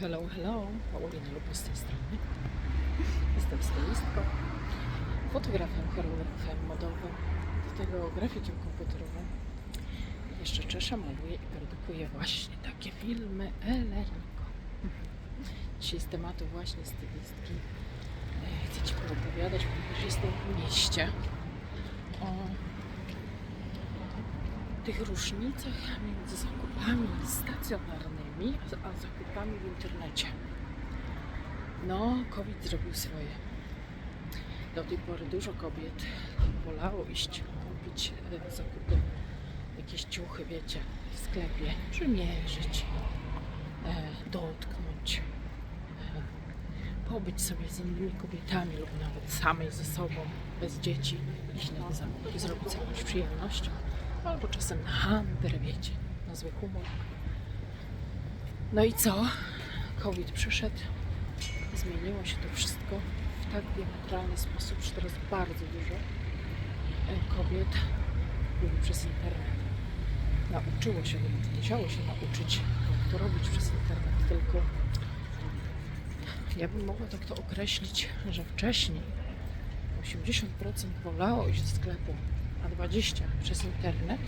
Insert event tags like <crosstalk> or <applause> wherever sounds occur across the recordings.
Hello, hello. Paulina lub z tej strony. Jestem stylistką, fotografem, choreografem modowym, do tego grafikiem komputerowym. Jeszcze czeszę, maluję i produkuję właśnie takie filmy Eleniko. Dzisiaj z tematu właśnie stylistki e, chcę Ci poopowiadać, ponieważ jestem w mieście o tych różnicach między zakupami stacjonarnymi a zakupami w internecie. No, COVID zrobił swoje. Do tej pory dużo kobiet wolało iść kupić e, zakupy, jakieś ciuchy, wiecie, w sklepie, przymierzyć, e, dotknąć, e, pobyć sobie z innymi kobietami lub nawet samej ze sobą, bez dzieci, iść na zakupy, zrobić jakąś przyjemność albo czasem na handel, wiecie, na zły humor. No i co? COVID przyszedł, zmieniło się to wszystko w tak diametralny sposób, że teraz bardzo dużo e, kobiet mówi przez internet. Nauczyło się, musiało się nauczyć, jak to robić przez internet, tylko ja bym mogła tak to określić, że wcześniej 80% wolało iść do sklepu, a 20% przez internet.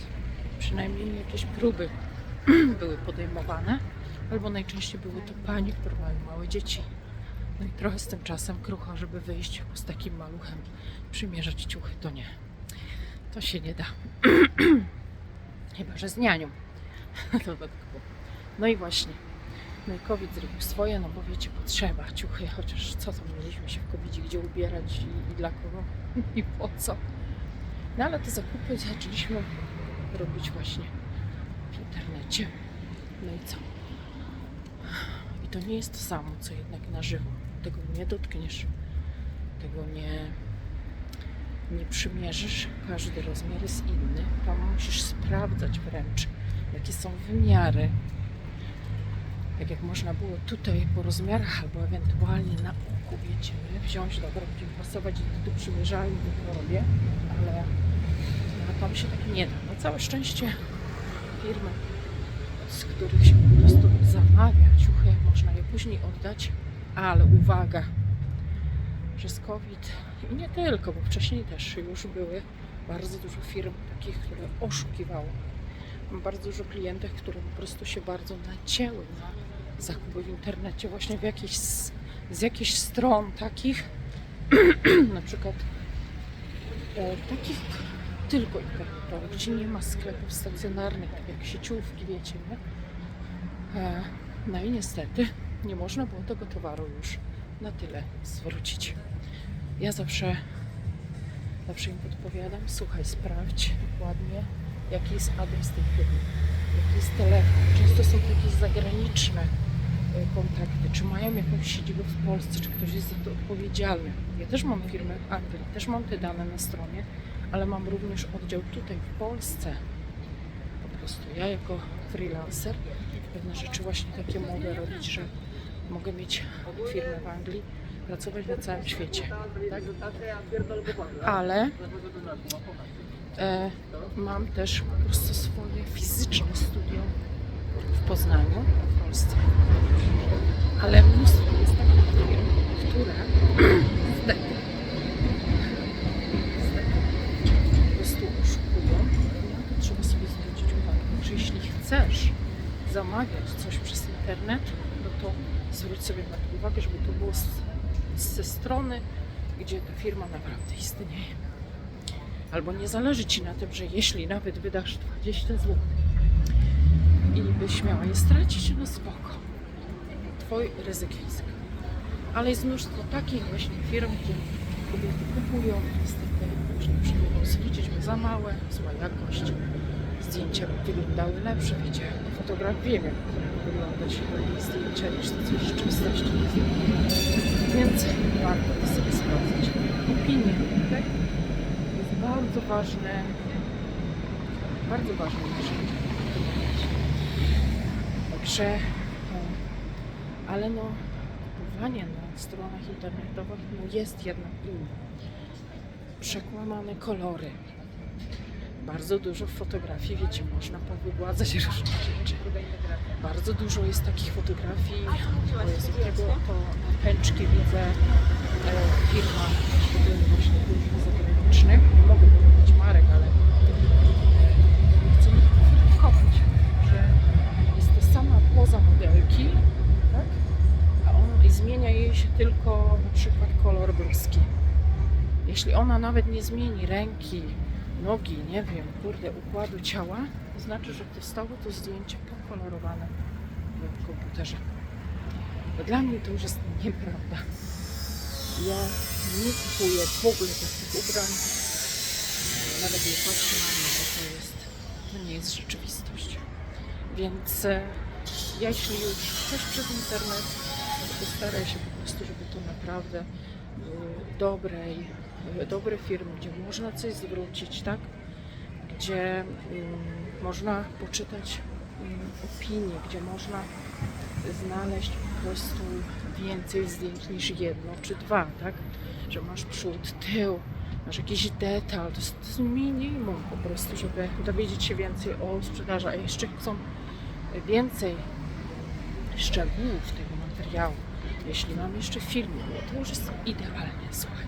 Przynajmniej jakieś próby <clears throat> były podejmowane, albo najczęściej były to panie, które mają małe dzieci. No i trochę z tym czasem krucho, żeby wyjść z takim maluchem, przymierzać ciuchy, to nie. To się nie da. <clears throat> Chyba, że z nianią. <laughs> Dodatkowo. No i właśnie. No i COVID zrobił swoje, no bo wiecie, potrzeba ciuchy, chociaż co tam mieliśmy się w covid gdzie ubierać i, i dla kogo <laughs> i po co. No ale te zakupy zaczęliśmy robić właśnie w internecie. No i co? I to nie jest to samo, co jednak na żywo. Tego nie dotkniesz, tego nie, nie przymierzysz. Każdy rozmiar jest inny. Tam musisz sprawdzać wręcz, jakie są wymiary. Tak jak można było tutaj po rozmiarach, albo ewentualnie na nie? wziąć, dobra, będziemy pasować i tu przymierzali, to robię, ale no, tam się tak nie da. Na całe szczęście firmy, z których się po prostu zamawia ciuchy, można je później oddać, ale uwaga, przez COVID i nie tylko, bo wcześniej też już były bardzo dużo firm takich, które oszukiwało. Mam bardzo dużo klientek, które po prostu się bardzo nacięły na zakupy w internecie, właśnie w jakichś, z, jakichś stron takich, <clears throat> na przykład e, takich tylko internetowych, gdzie nie ma sklepów stacjonarnych, tak jak sieciówki, wiecie, nie? E, no i niestety nie można było tego towaru już na tyle zwrócić. Ja zawsze, zawsze im podpowiadam, słuchaj, sprawdź dokładnie, jaki jest adres tej firmy, jaki jest telefon. Często są to jakieś zagraniczne kontakty, czy mają jakąś siedzibę w Polsce, czy ktoś jest za to odpowiedzialny. Ja też mam firmę w Anglii, też mam te dane na stronie, ale mam również oddział tutaj w Polsce. Po prostu ja jako freelancer pewne rzeczy właśnie takie mogę robić, że mogę mieć firmę w Anglii, pracować na całym świecie. Tak? Ale e, mam też po prostu swoje fizyczne studio w Poznaniu, w Polsce. Ale mnóstwo jest takich firm, które niestety, po prostu oszukują. Na to trzeba sobie zwrócić uwagę. Że jeśli chcesz zamawiać coś przez internet, no to zwróć sobie na to uwagę, żeby to było z, ze strony, gdzie ta firma naprawdę istnieje. Albo nie zależy Ci na tym, że jeśli nawet wydasz 20 zł i byś miała je stracić, no spoko. Twój ryzyk fizyk. Ale jest mnóstwo takich właśnie firm, gdzie kobiety kupują, niestety później przyjmują z liczby za małe, zła jakość. Zdjęcia wyglądały lepsze, wiecie, fotograf wie jak wyglądać zdjęcia niż to coś w rzeczywistości jest. Więc warto to sobie sprawdzić. Opinie, tak? jest bardzo ważne, bardzo ważne narzędzie. Także, e, ale no, kupowanie na stronach internetowych no jest jednak inne. Przekłamane kolory, Bardzo dużo fotografii, wiecie, można powygładzać <laughs> różne rzeczy. Bardzo dużo jest takich fotografii. O Jezu, tego to na pęczki widzę e, firma właśnie Jeśli ona nawet nie zmieni ręki, nogi, nie wiem, kurde, układu ciała, to znaczy, że zostało to zdjęcie pokolorowane w komputerze. Bo dla mnie to już jest nieprawda. Ja nie kupuję w ogóle takich ubrań. Nawet nie patrzę na nie, bo to jest, to nie jest rzeczywistość. Więc e, jeśli już coś przez internet, to staraj się po prostu, żeby to naprawdę były dobrej, e, dobre firmy, gdzie można coś zwrócić, tak? Gdzie mm, można poczytać opinie, gdzie można znaleźć po prostu więcej zdjęć niż jedno czy dwa, tak? Że masz przód, tył, masz jakiś detal, to jest, to jest minimum po prostu, żeby dowiedzieć się więcej o sprzedaży, a jeszcze chcą więcej szczegółów tego materiału. Jeśli mam jeszcze film, no to już jest idealnie, słuchaj.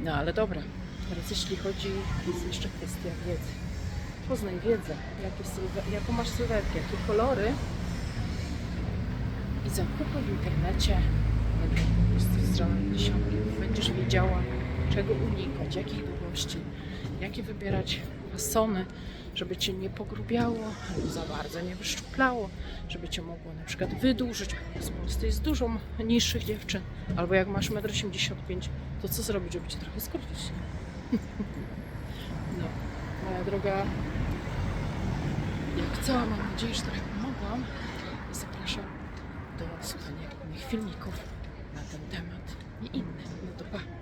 No ale dobra, teraz jeśli chodzi, jest jeszcze kwestia wiedzy. Poznaj wiedzę, jakie jaką masz sylwetkę, jakie kolory i zakupy w internecie. Będziesz wiedziała, czego unikać, jakich długości, jakie wybierać fasony, żeby cię nie pogrubiało, albo za bardzo nie wyszczuplało, żeby cię mogło na przykład wydłużyć, bo w Polsce jest dużo niższych dziewczyn, albo jak masz 1,85 m, to co zrobić, żeby cię trochę skrócić? <laughs> No, moja droga, jak chciałam, mam nadzieję, że trochę pomogłam zapraszam do słuchania innych filmików na ten temat i innych.